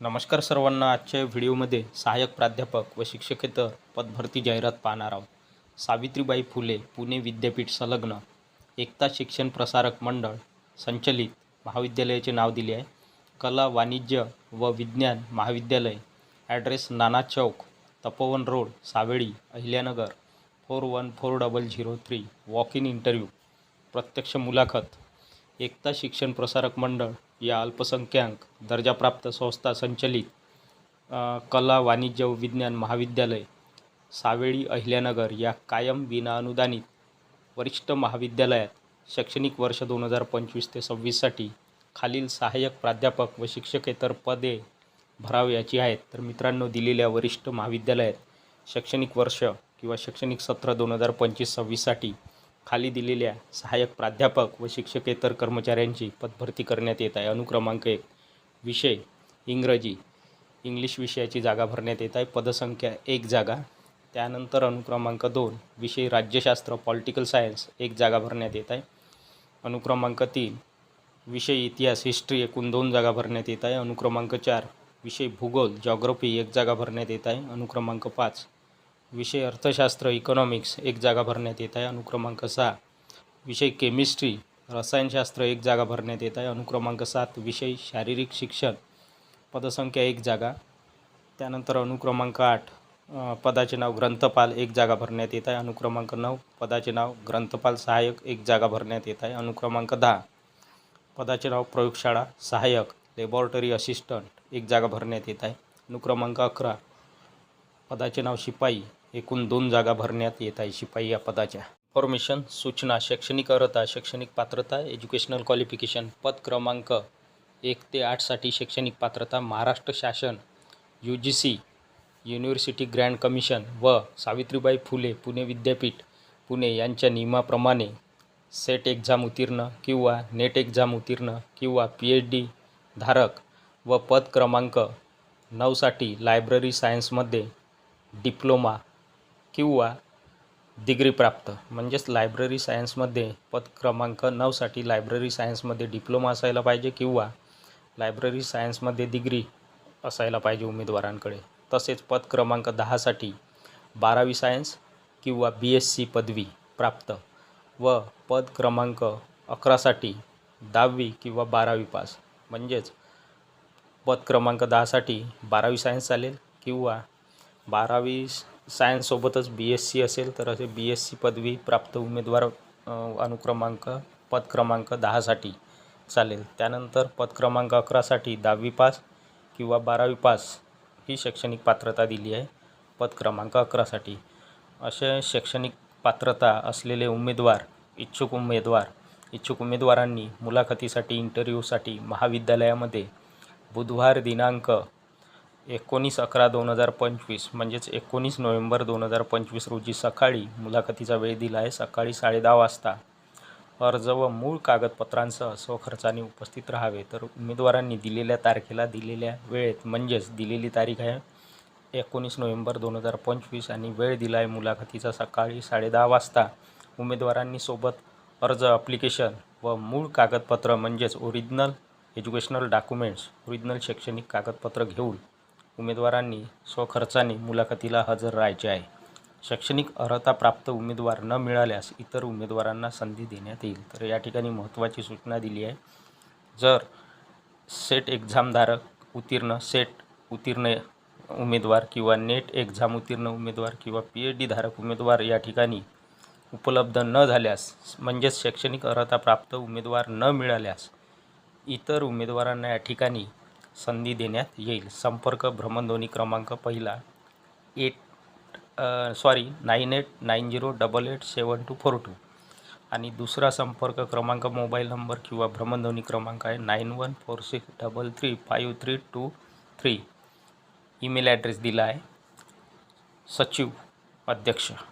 नमस्कार सर्वांना आजच्या व्हिडिओमध्ये सहाय्यक प्राध्यापक व शिक्षकेतर पदभरती जाहिरात पाहणार आहोत. सावित्रीबाई फुले पुणे विद्यापीठ संलग्न एकता शिक्षण प्रसारक मंडळ संचलित महाविद्यालयाचे नाव दिले आहे. कला वाणिज्य व विज्ञान महाविद्यालय address Nana Chowk Tapovan road Savedi Ahilyanagar four one four double zero three walk in interview. प्रत्यक्ष मुलाखत एकता शिक्षण प्रसारक मंडळ या अल्पसंख्याक दर्जाप्राप्त संस्था संचलित कला वाणिज्य व विज्ञान महाविद्यालय सावेळी अहिल्यानगर या कायम विनाअनुदानित वरिष्ठ महाविद्यालयात शैक्षणिक वर्ष दोन हजार पंचवीस ते सव्वीससाठी खालील सहाय्यक प्राध्यापक व शिक्षकेतर पदे भराव याची आहेत. तर मित्रांनो दिलेल्या वरिष्ठ महाविद्यालयात शैक्षणिक वर्ष किंवा शैक्षणिक सत्र दोन हजार पंचवीस सव्वीससाठी खाली दिलेल्या सहाय्यक प्राध्यापक व शिक्षकेतर कर्मचाऱ्यांची पदभरती करण्यात येत आहे. अनुक्रमांक एक विषय इंग्रजी इंग्लिश विषयाची जागा भरण्यात येत आहे. पदसंख्या एक जागा. त्यानंतर अनुक्रमांक दोन विषय राज्यशास्त्र पॉलिटिकल सायन्स एक जागा भरण्यात येत आहे. अनुक्रमांक तीन विषय इतिहास हिस्ट्री एकूण दोन जागा भरण्यात येत आहे. अनुक्रमांक चार विषय भूगोल जॉग्रफी एक जागा भरण्यात येत आहे. अनुक्रमांक पाच विषय अर्थशास्त्र इकॉनॉमिक्स एक जागा भरण्यात येत आहे. अनुक्रमांक सहा. विषय केमिस्ट्री रसायनशास्त्र एक जागा भरण्यात येत आहे. अनुक्रमांक सात विषय शारीरिक शिक्षण पदसंख्या एक जागा. त्यानंतर अनुक्रमांक आठ पदाचे नाव ग्रंथपाल एक जागा भरण्यात येत आहे. अनुक्रमांक नऊ पदाचे नाव ग्रंथपाल सहाय्यक एक जागा भरण्यात येत आहे. अनुक्रमांक दहा पदाचे नाव प्रयोगशाळा सहाय्यक लॅबॉरेटरी असिस्टंट एक जागा भरण्यात येत आहे. अनुक्रमांक अकरा पदाचे नाव शिपाई एकूण दोन जागा भरण्यात येत आहे शिपाई या पदाच्या. इन्फॉर्मेशन सूचना शैक्षणिक अर्हता शैक्षणिक पात्रता एज्युकेशनल क्वालिफिकेशन पद क्रमांक एक ते आठसाठी शैक्षणिक पात्रता महाराष्ट्र शासन U G C university grant commission व सावित्रीबाई फुले पुणे विद्यापीठ पुणे यांच्या नियमाप्रमाणे सेट एक्झाम उत्तीर्ण किंवा नेट एक्झाम उत्तीर्ण किंवा पी एच डी धारक व पद क्रमांक नऊसाठी लायब्ररी सायन्समध्ये डिप्लोमा किंवा डिग्री प्राप्त म्हणजेच लायब्ररी सायन्समध्ये पद क्रमांक नऊसाठी लायब्ररी सायन्समध्ये डिप्लोमा असायला पाहिजे किंवा लायब्ररी सायन्समध्ये डिग्री असायला पाहिजे उमेदवारांकडे. तसेच पद क्रमांक दहासाठी बारावी सायन्स किंवा बी एस सी पदवी प्राप्त व पद क्रमांक अकरासाठी दहावी किंवा बारावी पास म्हणजेच पद क्रमांक दहासाठी बारावी सायन्स चालेल किंवा बारावी सायन्ससोबतच बी एस सी असेल तर असे बी एस सी पदवी प्राप्त उमेदवार अनुक्रमांक पद क्रमांक दहासाठी चालेल. त्यानंतर पद क्रमांक अकरासाठी दहावी पास किंवा बारावी पास ही शैक्षणिक पात्रता दिली आहे पद क्रमांक अकरासाठी. असे शैक्षणिक पात्रता असलेले उमेदवार इच्छुक उमेदवार इच्छुक उमेदवारांनी मुलाखतीसाठी इंटरव्ह्यूसाठी महाविद्यालयामध्ये बुधवार दिनांक एकोणीस अकरा दोन हजार पंचवीस म्हणजेच एकोणीस नोव्हेंबर दोन हजार पंचवीस रोजी सकाळी मुलाखतीचा वेळ दिला आहे सकाळी साडेदहा वाजता. अर्ज व मूळ कागदपत्रांसह स्वखर्चाने उपस्थित राहावे तर उमेदवारांनी दिलेल्या तारखेला दिलेल्या वेळेत म्हणजेच दिलेली तारीख आहे एकोणीस नोव्हेंबर दोन हजार पंचवीस आणि वेळ दिला आहे मुलाखतीचा सकाळी साडेदहा वाजता. उमेदवारांनी सोबत अर्ज अप्लिकेशन व मूळ कागदपत्र म्हणजेच ओरिजिनल एज्युकेशनल डॉक्युमेंट्स ओरिजिनल शैक्षणिक कागदपत्र घेऊन उमेदवारांनी स्वखर्चाने मुलाखतीला हजर राहायचे आहे. शैक्षणिक अर्हता प्राप्त उमेदवार न मिळाल्यास इतर उमेदवारांना संधी देण्यात येईल. तर या ठिकाणी महत्त्वाची सूचना दिली आहे. जर सेट एक्झामधारक उत्तीर्ण सेट उत्तीर्ण उमेदवार किंवा नेट एक्झाम उत्तीर्ण उमेदवार किंवा पी एच डी धारक उमेदवार या ठिकाणी उपलब्ध न झाल्यास म्हणजेच शैक्षणिक अर्हता प्राप्त उमेदवार न मिळाल्यास इतर उमेदवारांना या ठिकाणी संधी देण्यात येईल. संपर्क भ्रमणध्वनी क्रमांक पहिला eight sorry nine eight nine zero double eight seven two four two आणि दुसरा संपर्क क्रमांक मोबाईल नंबर किंवा भ्रमणध्वनी क्रमांक आहे nine one four six double three five three two three email address दिला आहे. सचिव अध्यक्ष.